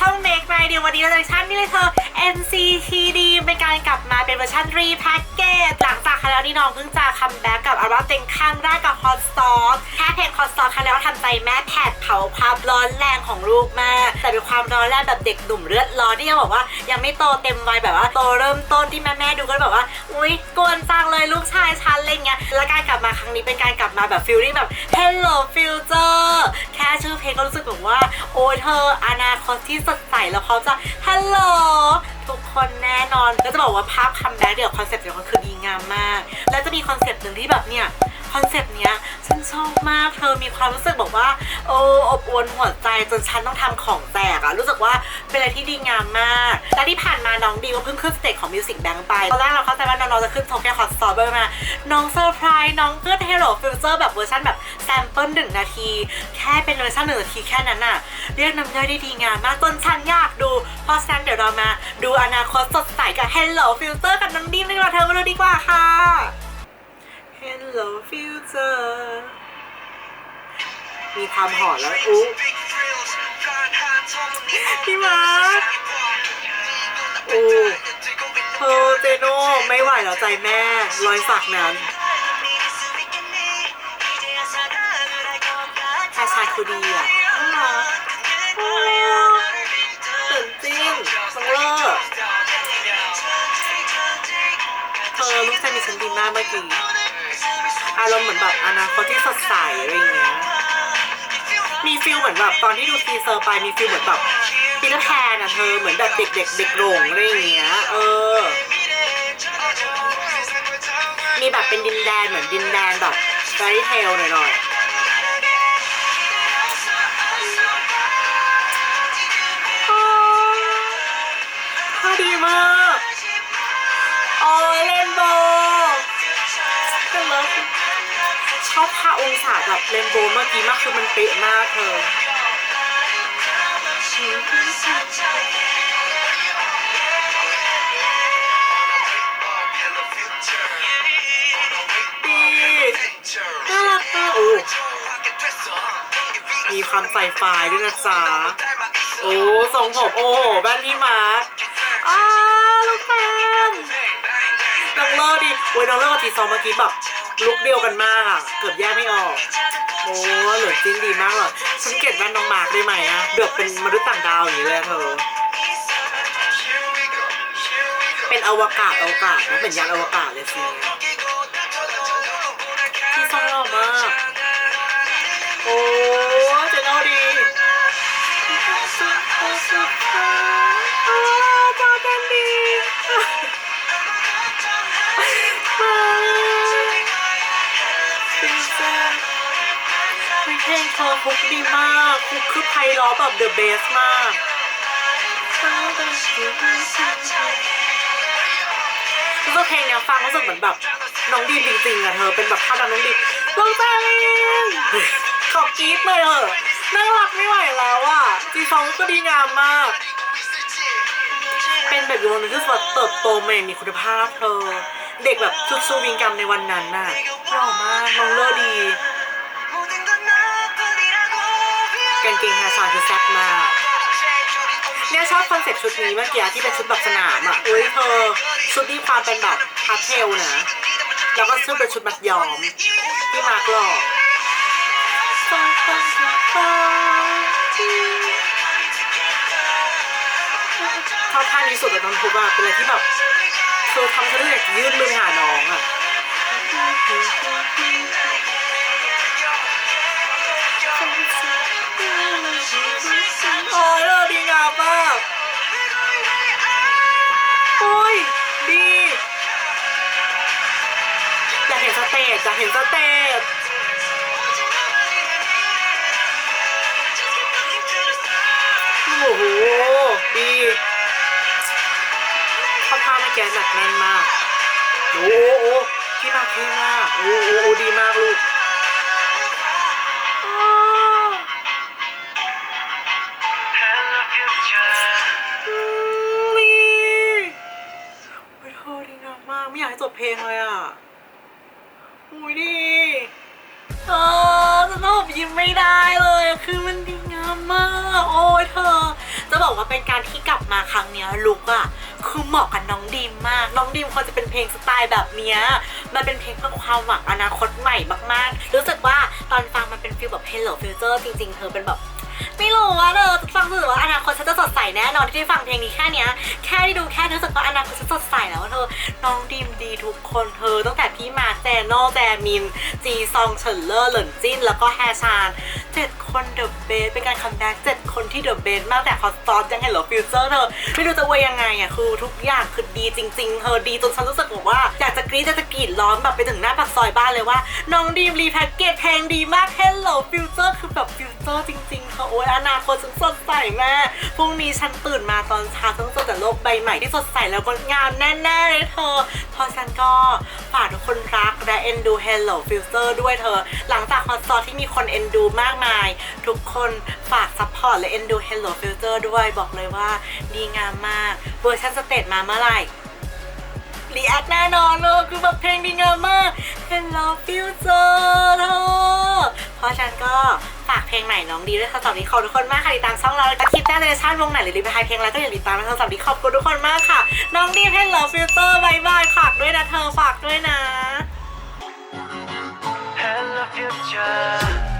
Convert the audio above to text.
ช่อง Make My Deal วันนี้เราจะชั่นนี่เลยเธอ NCTD เป็นการกลับมาเป็นเวอร์ชันรีแพ็กเกจหลังจากครั้งแล้วนี่น้องเพิ่งจะคัมแบ็กกับอัลบั้มเต็งข้างแรกกับ Hot Stock แค่เพลง Hot Stock ครั้งแล้วทำใจแม่แผดเผาความร้อนแรงของลูกมาก แต่เป็นความร้อนแรงแบบเด็กหนุ่มเลือดร้อนที่ยังบอกว่ายังไม่โตเต็มวัยแบบว่าโตเริ่มต้นที่แม่ อุ้ยกวนจังเลยลูกชายฉันอะไรเงี้ยแล้วการกลับมาครั้งนี้เป็นการกลับมาแบบฟิลลิ่งแบบ Hello Future แค่ชื่อเพลงก็รู้สึกแบบว่า โอ้เธออนาคตที่สดใสแล้วเขาจะ Hello ทุกคนแน่นอน ก็จะบอกว่าภาพคัมแบ็กเดี๋ยวคอนเซ็ปต์เดี๋ยวมันคือดีงามมาก แล้วจะมีคอนเซ็ปต์หนึ่งที่แบบเนี่ย อนเซปต์เนี้ยฉันชอบมากเธอมีความรู้สึกบอกว่าโอ้อบอวลหัวใจจนฉันต้องทำของแตกอะรู้สึกว่าเป็นอะไรที่ดีงามมาก และที่ผ่านมาน้องดีก็เพิ่งขึ้นสเตจของมิวสิกแบงค์ไปตอนแรกเราเข้าใจว่าน้องจะขึ้นโชว์แค่คอสตอเบอร์มา น้องเซอร์ไพรส์น้องขึ้น Hello Future แบบเวอร์ชันแบบแซมเปิลหนึ่งนาที แค่เป็นเวอร์ชันหนึ่งนาทีแค่นั้นน่ะเรียกน้ำย่อยได้ดีงามมากจนฉันอยากดู เพราะฉะนั้นเดี๋ยวเรามาดูอนาคตสดใสกับ Hello Future กับน้องดีมดีกว่าเธอมาดูดีกว่าค่ะ Hello Future มีความหอนแล้วอู้พี่มาร์คโอ้เธอเจโน่ไม่ไหวแล้วใจแม่รอยสักนั้นชายชายคือดีอะน่ารักโอ้ตื่นจริงสังเลิศเธอลูกชายมีฉันดีมากเมื่อกี้ อารมณ์เหมือนแบบอนาคตที่สดใสอะไรเงี้ย มีฟิลเหมือนแบบตอนที่ดูทีเซอร์ไปมีฟิลเหมือนแบบปีเตอร์แพนอะเธอเหมือนแบบเด็กๆเด็กหลงอะไรเงี้ย เออ มีแบบเป็นดินแดนเหมือนดินแดนแบบไ a เทลหน่อยๆอ๋อดีมาก ชอบท่าองศาแบบเรนโบว์เมื่อกี้มากคือมันเป๊ะมากเธอดีน่ารักมากโอ้มีความใส่ไฟด้วยนะจ๊ะโอ้ทรงผมโอ้โหแว่นพี่มาร์คอ้าลูกแฟนน้องเลิศดิโอ้ยน้องเลิศกับทีซองเมื่อกี้แบบ ลุกเดียวกันมากอะ เกือบแยกไม่ออก โอ้เหลือจริงดีมากเลยฉันเกลียดแว่นน้องมาร์คได้ไหมอะเดือบเป็นมนุษย์ต่างดาวอย่างนี้เลยอะเธอ เป็นอวกาศอวกาศนะเป็นยานอวกาศเลยสิที่ซองหล่อมาก โอ้เจนเอาดีอ้าวจอกันดี เพลงเธอคุกดีมากคุกคือไพเราะแบบเดอะเบสมาก รู้สึกเพลงเนี้ยฟังรู้สึกเหมือนแบบน้องดีจริงๆอะเธอเป็นแบบภาพน้องดีมน้องแจ้งขอบกรี๊ดเลยเออน่ารักไม่ไหวแล้วอะจีซองก็ดีงามมาก เป็นแบบวงหนึงที่แบบเติบโตมาอย่างมีคุณภาพเธอ เด็กแบบชุดซูวิงกัมในวันนั้นน่ะหล่อมากน้องเลอดี เกงฮร์ชาคือแซ่บมากเนี่ยชอบคอนเซ็ปต์ชุดนี้เมื่อกี้ที่เป็นชุดแบบสนามอะอุ้ยเธอชุดนี้ความเป็นแบบพาสเทลนะแล้วก็ชุดเป็นชุดมัดย้อมที่มาร์กหล่อชอบท่านี้สุดเลยตอนทุบอะเป็นอะไรที่แบบเธอทำฉันอยากยื่นมือหาน้องอะากเห็นสเตจอยากเห็นสเตจโอ้โห ดีข้าท่าเมื่อกี้หนักแน่นมาก โอ้โหโอ้โหพี่มาเท่มากโอ้โหโอ้โหดีมากลูกอ้าวอืมนี่โอ้ยเธอดีงามมากไม่อยากให้จบเพลงเลยอะ อุ้ยดีเออจะต้องยิ้มไม่ได้เลย คือมันดีงามมาก โอ้ยเธอ จะบอกว่าเป็นการที่กลับมาครั้งเนี้ยลุกอะคือเหมาะกับน้องดีมมาก น้องดีมควรจะเป็นเพลงสไตล์แบบเนี้ยมันเป็นเพลงเพื่อความหวังอนาคตใหม่มากๆ รู้สึกว่าตอนฟังมันเป็นฟีลแบบ Hello Future จริงๆ เธอเป็นแบบ ไม่รู้ว่าเธอฟังรู้สึกว่าอนาคตฉันจะ แน่นอนที่ได้ฟังเพลงนี้แค่เนี้ย แค่ได้ดูแค่รู้สึกว่าอนาคตฉันสดใสแล้วว่าเธอ น้องดีมดีทุกคนเธอตั้งแต่พี่มาแจโน่แจมิน จีซองเฉินเลอร์เหลินจิ้น แล้วก็แฮชานเจ็ดคนเดอะเบสเป็นการคัมแบ็กเจ็ดคนที่เดอะเบสมากแต่คอสตอสยังเห็นเหรอฟิวเจอร์เธอ ไม่รู้จะว่ายังไงอะคือทุกอย่างคือดีจริง ๆ เธอดีจนฉันรู้สึกว่าอยากจะกรี๊ดอยากจะกรีดร้องแบบไปถึงหน้าปากซอยบ้านเลยว่า น้องดีมรีแพ็กเกจเพงดีมาก Hello Future คือแบบฟิวเจอร์จริงๆเธอโอ้ยอนาคตฉันสดใสแม่พรุ่งนี้ฉันตื่นมาตอนเช้าต้องเจอแต่โลกใบใหม่ที่สดใสแล้วก็งามแน่ๆเลยเธอ เพราะฉันก็ฝากทุกคนรักและเอ็นดู Hello Future ด้วยเธอ หลังจากฮอตซอที่มีคนเอ็นดูมากมาย ทุกคนฝากซัพพอร์ตและเอ็นดู Hello Future ด้วยบอกเลยว่าดีงามมากเวอร์ชันสเตจมาเมื่อไหร่รีแอคแน่นอนเลยคือแบบเพลงดีงามมาก Hello Future เธอเพราะฉันก็ ฝากเพลงใหม่น้องดีด้วยค่ะสำหรับนี้ขอบทุกคนมากค่ะติดตามช่องเราและคลิปหน้าในชาติวงไหนหรือรีวิวไฮเพลงแล้วก็อย่าติดตามนะคะสำหรับนี้ขอบคุณทุกคนมากค่ะ น้องดีให้งเลิฟฟิลเตอร์บายบายฝากด้วยนะเธอฝากด้วยนะ Hello future